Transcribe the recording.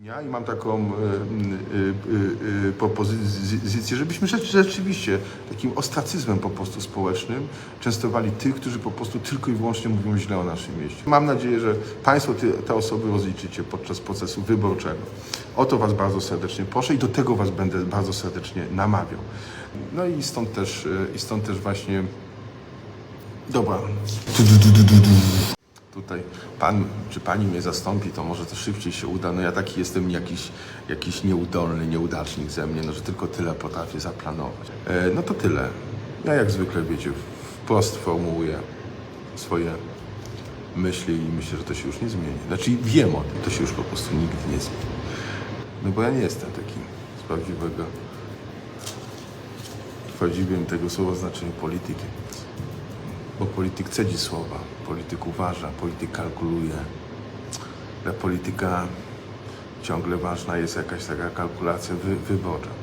Ja i mam taką y, y, y, propozycję, żebyśmy rzecz- rzeczywiście takim ostracyzmem po prostu społecznym częstowali tych, którzy po prostu tylko i wyłącznie mówią źle o naszym mieście. Mam nadzieję, że Państwo te osoby rozliczycie podczas procesu wyborczego. O to Was bardzo serdecznie proszę i do tego Was będę bardzo serdecznie namawiał. No i stąd też, i stąd też właśnie Dobra. Tutaj pan czy pani mnie zastąpi, to może to szybciej się uda. No ja taki jestem jakiś, jakiś nieudolny, nieudacznik ze mnie, no że tylko tyle potrafię zaplanować. E, no to tyle. Ja jak zwykle wiecie, wprost formułuję swoje myśli i myślę, że to się już nie zmieni. Znaczy wiem o tym, to się już po prostu nigdy nie zmieni. No bo ja nie jestem taki z prawdziwego, w prawdziwym tego słowa znaczeniu politykiem. Bo polityk cedzi słowa, polityk uważa, polityk kalkuluje. Dla polityka ciągle ważna jest jakaś taka kalkulacja wy, wyborcza.